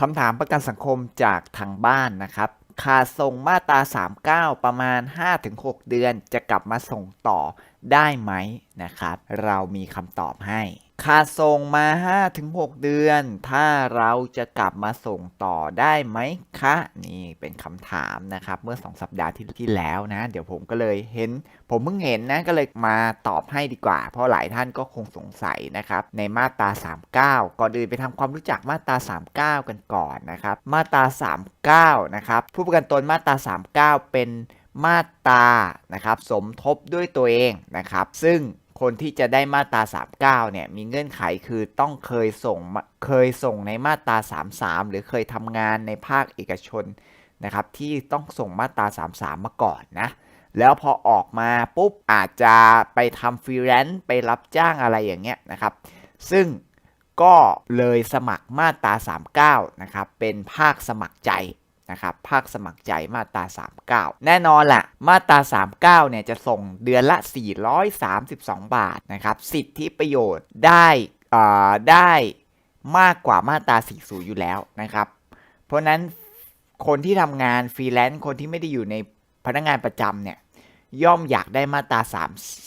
คำถามประกันสังคมจากทางบ้านนะครับ ขาดส่งมาตรา 39 ประมาณ 5-6 เดือนจะกลับมาส่งต่อได้ไหมนะครับ เรามีคำตอบให้ ขาดส่งมา 5-6 เดือน ถ้าเราจะกลับมาส่งต่อได้ไหมคะ นี่เป็นคำถามนะครับ เมื่อ 2 สัปดาห์ที่ที่แล้วนะ เดี๋ยวผมก็เลยเห็น ผมเพิ่งเห็นนะ ก็เลยมาตอบให้ดีกว่า เพราะหลายท่านก็คงสงสัยนะครับ ในมาตรา 39 ก่อนอื่นไปทำความรู้จักมาตรา 39 กันก่อนนะครับ มาตรา 39 นะครับ ผู้ประกันตนมาตรา 39 เป็นมาตรานะครับ สมทบด้วยตัวเองนะครับ ซึ่ง คนที่จะได้มาตรา 39 เนี่ยมีเงื่อนไขคือต้องเคยส่งเคยส่งในมาตรา 33 หรือเคยทำงานในภาคเอกชนนะครับที่ต้องส่งมาตรา 33 มาก่อนนะแล้วพอออกมาปุ๊บอาจจะไปทำฟรีแลนซ์ไปรับจ้างอะไรอย่างเงี้ยนะครับ ซึ่งก็เลยสมัครมาตรา 39 นะครับ เป็นภาคสมัครใจ นะครับภาคสมัครใจมาตรา 39 แน่นอนแหละมาตรา 39 เนี่ยจะส่งเดือนละ 432 บาทนะครับสิทธิประโยชน์ได้อ่าได้มากกว่ามาตรา 40 อยู่แล้วนะครับ เพราะนั้นคนที่ทำงานฟรีแลนซ์คนที่ไม่ได้อยู่ในพนักงานประจำเนี่ยย่อมอยากได้มาตรา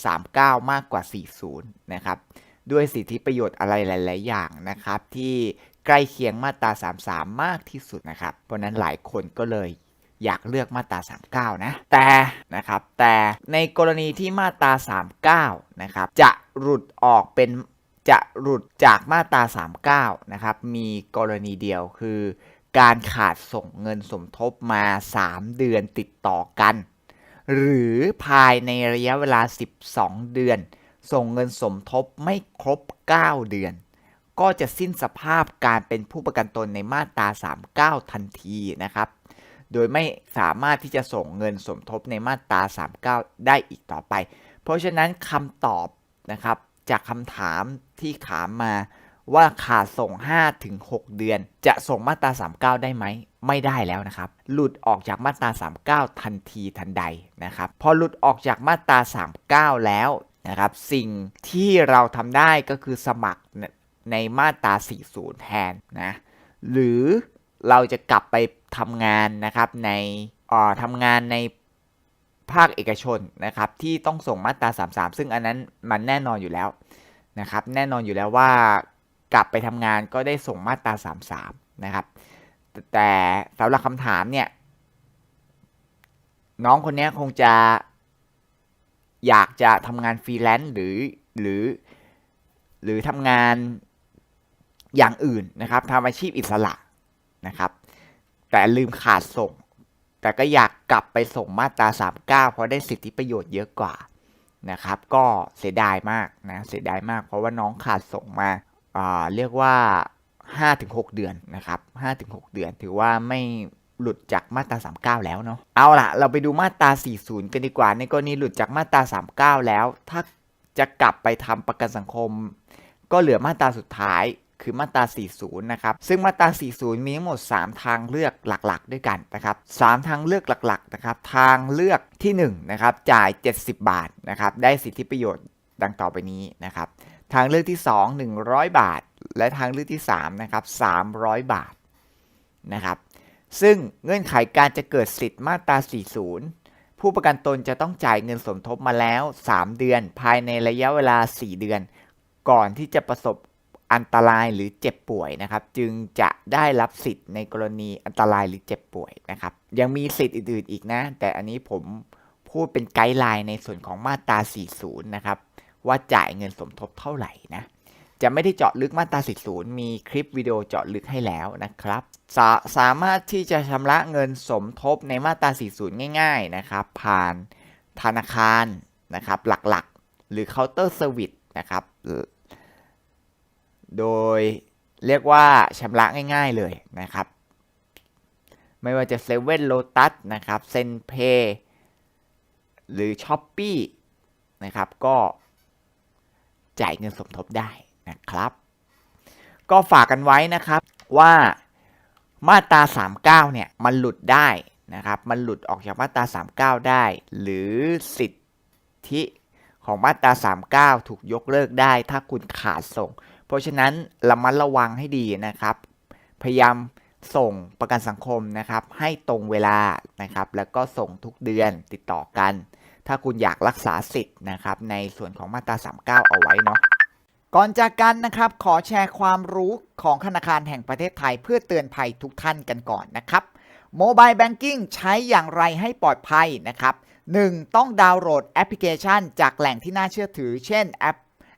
3 39 มากกว่า 40 นะครับ ด้วยสิทธิประโยชน์อะไรหลาย ๆ อย่างนะครับ ที่ ใกล้เคียงมาตรา 33 มากที่สุดนะครับ เพราะนั้นหลายคนก็เลยอยากเลือกมาตรา 39 นะ แต่นะครับ แต่ในกรณีที่มาตรา 39 นะครับ จะหลุดออกเป็นจะหลุดจากมาตรา 39 นะครับ มีกรณีเดียวคือ การขาดส่งเงินสมทบมา 3 เดือนติดต่อกัน หรือภายในระยะเวลา 12 เดือน ส่งเงินสมทบไม่ครบ 9 เดือน ก็จะสิ้นสภาพการเป็นผู้ประกันตนในมาตรา 39 ทันทีนะครับ โดยไม่สามารถที่จะส่งเงินสมทบในมาตรา 39 ได้อีกต่อไป เพราะฉะนั้นคำตอบนะครับจากคำถามที่ถามมาว่าขาดส่ง 5-6 เดือน จะส่งมาตรา 39 ได้ไหม ไม่ได้แล้วนะครับ หลุดออกจากมาตรา 39 ทันทีทันใดนะครับ พอหลุดออกจากมาตรา 39 แล้วนะครับ สิ่งที่เราทำได้ก็คือสมัคร ในมาตรา 40 แทนนะ หรือเราจะกลับไปทำงานนะครับในอ่อทำงานในภาคเอกชนนะครับที่ต้องส่งมาตรา 33 ซึ่งอันนั้นมันแน่นอนอยู่แล้วนะครับ แน่นอนอยู่แล้วว่ากลับไปทำงานก็ได้ส่งมาตรา 33 นะครับ แต่สำหรับคำถามเนี่ยน้องคนนี้คงจะอยากจะทำงานฟรีแลนซ์หรือหรือหรือทำงาน อย่างอื่นนะครับทำอาชีพอิสระนะครับ แต่ลืมขาดส่ง แต่ก็อยากกลับไปส่งมาตรา 39 เพราะได้สิทธิประโยชน์เยอะกว่านะครับ ก็เสียดายมากนะเสียดายมาก เพราะว่าน้องขาดส่งมาอ่าเรียกว่า 5-6 เดือนนะครับ5-6 เดือน ถือว่าไม่หลุดจากมาตรา 39 แล้วเนาะเอาล่ะ เราไปดูมาตรา 40 กันดีกว่า ในกรณีหลุดจากมาตรา 39 แล้ว ถ้าจะกลับไปทำประกันสังคม ก็เหลือมาตราสุดท้าย คือมาตรา 40 นะครับ ซึ่งมาตรา 40 มีทั้งหมด 3 ทางเลือกหลักๆ ด้วยกันนะครับ3ทางเลือกหลักๆ นะครับ ทางเลือกที่1นะครับ จ่าย 70 บาทนะครับ ได้สิทธิประโยชน์ดังต่อไปนี้นะครับ ทางเลือกที่ 2 100 บาท และทางเลือกที่3นะครับ300 บาทนะครับ ซึ่งเงื่อนไขการจะเกิดสิทธิ์มาตรา 40 ผู้ประกันตนจะต้องจ่ายเงินสมทบมาแล้ว 3 เดือน ภายในระยะเวลา 4 เดือน ก่อนที่จะประสบ อันตรายหรือเจ็บป่วยนะครับ จึงจะได้รับสิทธิ์ในกรณีอันตรายหรือเจ็บป่วยนะครับ ยังมีสิทธิ์อื่นๆอีกนะ แต่อันนี้ผมพูดเป็นไกด์ไลน์ในส่วนของมาตรา 40 นะครับ ว่าจ่ายเงินสมทบเท่าไหร่นะ จะไม่ได้เจาะลึกมาตรา 40 มีคลิปวิดีโอเจาะลึกให้แล้วนะครับสาสามารถที่จะชำระเงินสมทบในมาตรา 40 ง่าย ๆนะครับ ผ่านธนาคารนะครับหลักๆ หรือเคาน์เตอร์เซอร์วิสนะครับ โดยเรียกว่าชำระง่ายๆเลยนะครับ ไม่ว่าจะเซเว่นโลตัสนะครับเซนเพหรือช้อปปี้นะครับก็จ่ายเงินสมทบได้นะครับ ก็ฝากกันไว้นะครับว่ามาตรา 39 เนี่ยมันหลุดได้นะครับ มันหลุดออกจากมาตรา 39 ได้ หรือสิทธิของมาตรา 39 ถูกยกเลิกได้ ถ้าคุณขาดส่ง เพราะฉะนั้นระมัดระวังให้ดีนะครับ พยายามส่งประกันสังคมนะครับ ให้ตรงเวลานะครับ แล้วก็ส่งทุกเดือนติดต่อกัน ถ้าคุณอยากรักษาสิทธิ์นะครับ ในส่วนของมาตรา 39 เอาไว้เนาะก่อนจากกันนะครับ ขอแชร์ความรู้ของธนาคารแห่งประเทศไทย เพื่อเตือนภัยทุกท่านกันก่อนนะครับโมบายแบงกิ้งใช้อย่างไรให้ปลอดภัยนะครับ 1. ต้องดาวน์โหลดแอปพลิเคชัน จากแหล่งที่น่าเชื่อถือ เช่นแอป